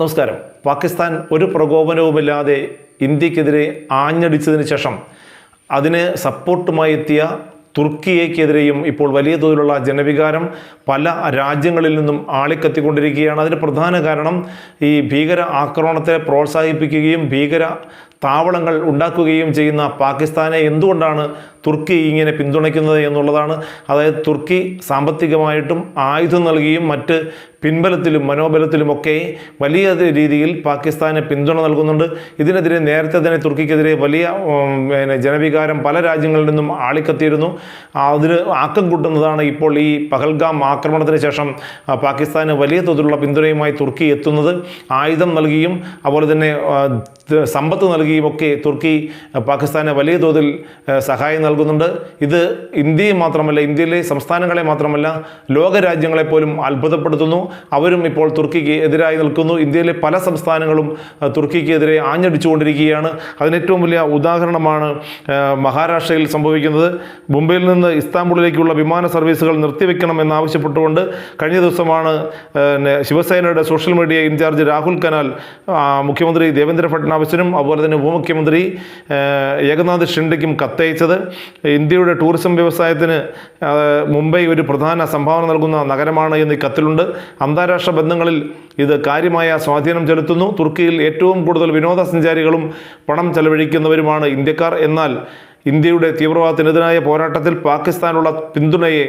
നമസ്കാരം. പാകിസ്ഥാൻ ഒരു പ്രകോപനവുമില്ലാതെ ഇന്ത്യക്കെതിരെ ആഞ്ഞടിച്ചതിന് ശേഷം അതിന് സപ്പോർട്ടുമായി എത്തിയ തുർക്കിയക്കെതിരെയും ഇപ്പോൾ വലിയ തോതിലുള്ള ജനവികാരം പല രാജ്യങ്ങളിൽ നിന്നും ആളിക്കത്തിക്കൊണ്ടിരിക്കുകയാണ്. അതിന് പ്രധാന കാരണം ഈ ഭീകര ആക്രമണത്തെ പ്രോത്സാഹിപ്പിക്കുകയും ഭീകര താവളങ്ങൾ ഉണ്ടാക്കുകയും ചെയ്യുന്ന പാകിസ്ഥാനെ എന്തുകൊണ്ടാണ് തുർക്കി ഇങ്ങനെ പിന്തുണയ്ക്കുന്നത് എന്നുള്ളതാണ്. അതായത് തുർക്കി സാമ്പത്തികമായിട്ടും ആയുധം നൽകിയും മറ്റ് പിൻബലത്തിലും മനോബലത്തിലുമൊക്കെ വലിയ രീതിയിൽ പാകിസ്ഥാനെ പിന്തുണ നൽകുന്നുണ്ട്. ഇതിനെതിരെ നേരത്തെ തന്നെ തുർക്കിക്കെതിരെ വലിയ പിന്നെ ജനവികാരം പല രാജ്യങ്ങളിൽ നിന്നും ആളിക്കത്തിയിരുന്നു. അതിന് ആക്കം കൂട്ടുന്നതാണ് ഇപ്പോൾ ഈ പഹൽഗാം ആക്രമണത്തിന് ശേഷം പാകിസ്ഥാന് വലിയ തോതിലുള്ള പിന്തുണയുമായി തുർക്കി എത്തുന്നത്. ആയുധം നൽകിയും അതുപോലെ തന്നെ സമ്പത്ത് നൽകിയും ഒക്കെ തുർക്കി പാകിസ്ഥാന് വലിയ തോതിൽ സഹായം നൽകുന്നുണ്ട്. ഇത് ഇന്ത്യയെ മാത്രമല്ല ഇന്ത്യയിലെ സംസ്ഥാനങ്ങളെ മാത്രമല്ല ലോക രാജ്യങ്ങളെ പോലും അത്ഭുതപ്പെടുത്തുന്നു. അവരും ഇപ്പോൾ തുർക്കിക്ക് എതിരായി നിൽക്കുന്നു. ഇന്ത്യയിലെ പല സംസ്ഥാനങ്ങളും തുർക്കിക്കെതിരെ ആഞ്ഞടിച്ചുകൊണ്ടിരിക്കുകയാണ്. അതിന് ഏറ്റവും വലിയ ഉദാഹരണമാണ് മഹാരാഷ്ട്രയിൽ സംഭവിക്കുന്നത്. മുംബൈയിൽ നിന്ന് ഇസ്താംബുളിലേക്കുള്ള വിമാന സർവീസുകൾ നിർത്തിവെക്കണം എന്നാവശ്യപ്പെട്ടുകൊണ്ട് കഴിഞ്ഞ ദിവസമാണ് ശിവസേനയുടെ social media in-charge Rahul Kanal മുഖ്യമന്ത്രി ദേവേന്ദ്ര ഫട്നാവിസിനും അതുപോലെ തന്നെ ഉപമുഖ്യമന്ത്രി ഏകനാഥ് ഷിൻഡയ്ക്കും കത്തയച്ചത്. ഇന്ത്യയുടെ ടൂറിസം വ്യവസായത്തിന് മുംബൈ ഒരു പ്രധാന സംഭാവന നൽകുന്ന നഗരമാണ് എന്ന് ഈ കത്തിലുണ്ട്. അന്താരാഷ്ട്ര ബന്ധങ്ങളിൽ ഇത് കാര്യമായ സ്വാധീനം ചെലുത്തുന്നു. തുർക്കിയിൽ ഏറ്റവും കൂടുതൽ വിനോദസഞ്ചാരികളും പണം ചെലവഴിക്കുന്നവരുമാണ് ഇന്ത്യക്കാർ. എന്നാൽ ഇന്ത്യയുടെ തീവ്രവാദത്തിനെതിരായ പോരാട്ടത്തിൽ പാകിസ്ഥാനുള്ള പിന്തുണയെ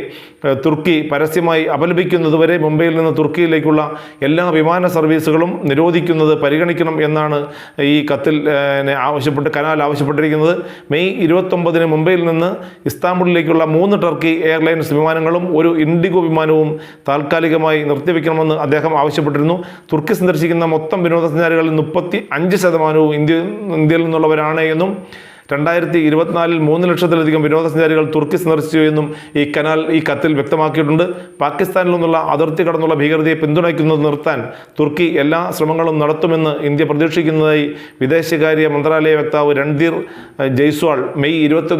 തുർക്കി പരസ്യമായി അപലപിക്കുന്നതുവരെ മുംബൈയിൽ നിന്ന് തുർക്കിയിലേക്കുള്ള എല്ലാ വിമാന സർവീസുകളും നിരോധിക്കുന്നത് പരിഗണിക്കണം എന്നാണ് ഈ കത്തിൽ ആവശ്യപ്പെട്ട് കനാൽ ആവശ്യപ്പെട്ടിരിക്കുന്നത്. മെയ് ഇരുപത്തൊമ്പതിന് മുംബൈയിൽ നിന്ന് ഇസ്താംബുളിലേക്കുള്ള മൂന്ന് ടർക്കി എയർലൈൻസ് വിമാനങ്ങളും ഒരു ഇൻഡിഗോ വിമാനവും താൽക്കാലികമായി നിർത്തിവെക്കണമെന്ന് അദ്ദേഹം ആവശ്യപ്പെട്ടിരുന്നു. തുർക്കി സന്ദർശിക്കുന്ന മൊത്തം വിനോദസഞ്ചാരികളിൽ മുപ്പത്തി അഞ്ച് ശതമാനവും ഇന്ത്യ ഇന്ത്യയിൽ നിന്നുള്ളവരാണ് എന്നും രണ്ടായിരത്തി ഇരുപത്തിനാലിൽ മൂന്ന് ലക്ഷത്തിലധികം വിനോദസഞ്ചാരികൾ തുർക്കി സന്ദർശിച്ചു എന്നും ഈ കനാൽ ഈ കത്തിൽ വ്യക്തമാക്കിയിട്ടുണ്ട്. പാകിസ്ഥാനിൽ നിന്നുള്ള അതിർത്തി കടന്നുള്ള ഭീകരതയെ പിന്തുണയ്ക്കുന്നത് നിർത്താൻ തുർക്കി എല്ലാ ശ്രമങ്ങളും നടത്തുമെന്ന് ഇന്ത്യ പ്രതീക്ഷിക്കുന്നതായി വിദേശകാര്യ മന്ത്രാലയ വക്താവ് രൺധീർ ജയ്സ്വാൾ മെയ് ഇരുപത്തി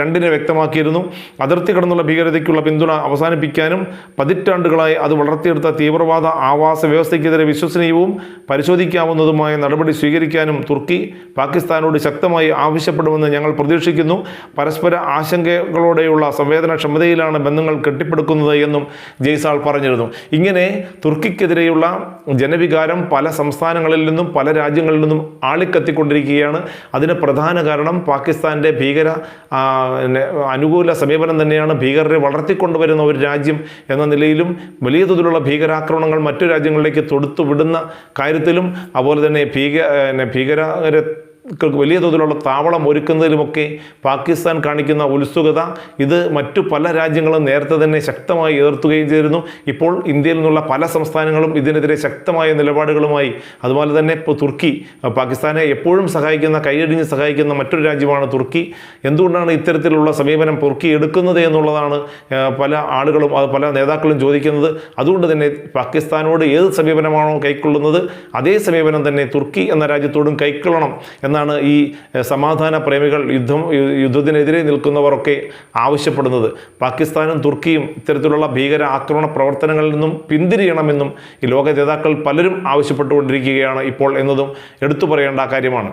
രണ്ടിന് വ്യക്തമാക്കിയിരുന്നു. അതിർത്തി കടന്നുള്ള ഭീകരതയ്ക്കുള്ള പിന്തുണ അവസാനിപ്പിക്കാനും പതിറ്റാണ്ടുകളായി അത് വളർത്തിയെടുത്ത തീവ്രവാദ ആവാസ വ്യവസ്ഥയ്ക്കെതിരെ വിശ്വസനീയവും പരിശോധിക്കാവുന്നതുമായ നടപടി സ്വീകരിക്കാനും തുർക്കി പാകിസ്ഥാനോട് ശക്തമായി ആവശ്യപ്പെടുമെന്ന് ഞങ്ങൾ പ്രതീക്ഷിക്കുന്നു. പരസ്പര ആശങ്കകളോടെയുള്ള സംവേദനക്ഷമതയിലാണ് ബന്ധങ്ങൾ കെട്ടിപ്പടുക്കുന്നത് എന്നും ജയ്സാൾ പറഞ്ഞിരുന്നു. ഇങ്ങനെ തുർക്കിക്കെതിരെയുള്ള ജനവികാരം പല സംസ്ഥാനങ്ങളിൽ നിന്നും പല രാജ്യങ്ങളിൽ നിന്നും ആളിക്കത്തിക്കൊണ്ടിരിക്കുകയാണ്. അതിന് പ്രധാന കാരണം പാകിസ്ഥാന്റെ ഭീകര അനുകൂല സമീപനം തന്നെയാണ്. ഭീകരരെ വളർത്തിക്കൊണ്ടുവരുന്ന ഒരു രാജ്യം എന്ന നിലയിലും വലിയ തോതിലുള്ള ഭീകരാക്രമണങ്ങൾ മറ്റു രാജ്യങ്ങളിലേക്ക് തൊടുത്തു വിടുന്ന കാര്യത്തിലും അതുപോലെ തന്നെ ഭീക ഭീകരരെ വലിയ തോതിലുള്ള താവളം ഒരുക്കുന്നതിലുമൊക്കെ പാകിസ്ഥാൻ കാണിക്കുന്ന ഉത്സുകത ഇത് മറ്റു പല രാജ്യങ്ങളും നേരത്തെ തന്നെ ശക്തമായി എതിർത്തുകയും ചെയ്തിരുന്നു. ഇപ്പോൾ ഇന്ത്യയിൽ നിന്നുള്ള പല സംസ്ഥാനങ്ങളും ഇതിനെതിരെ ശക്തമായ നിലപാടുകളുമായി അതുപോലെ തന്നെ ഇപ്പോൾ തുർക്കി പാകിസ്ഥാനെ എപ്പോഴും സഹായിക്കുന്ന കൈയടിഞ്ഞ് സഹായിക്കുന്ന മറ്റൊരു രാജ്യമാണ് തുർക്കി. എന്തുകൊണ്ടാണ് ഇത്തരത്തിലുള്ള സമീപനം തുർക്കി എടുക്കുന്നത് എന്നുള്ളതാണ് പല ആളുകളും അത് പല നേതാക്കളും ചോദിക്കുന്നത്. അതുകൊണ്ട് തന്നെ പാകിസ്ഥാനോട് ഏത് സമീപനമാണോ കൈക്കൊള്ളുന്നത് അതേ സമീപനം തന്നെ തുർക്കി എന്ന രാജ്യത്തോടും കൈക്കൊള്ളണം എന്നാണ് ഈ സമാധാന പ്രേമികൾ യുദ്ധം യുദ്ധത്തിനെതിരെ നിൽക്കുന്നവരൊക്കെ ആവശ്യപ്പെടുന്നത്. പാകിസ്ഥാനും തുർക്കിയും ഇത്തരത്തിലുള്ള ഭീകര ആക്രമണ പ്രവർത്തനങ്ങളിൽ നിന്നും പിന്തിരിയണമെന്നും ഈ ലോക നേതാക്കൾ പലരും ആവശ്യപ്പെട്ടുകൊണ്ടിരിക്കുകയാണ് ഇപ്പോൾ എന്നതും എടുത്തു പറയേണ്ട കാര്യമാണ്.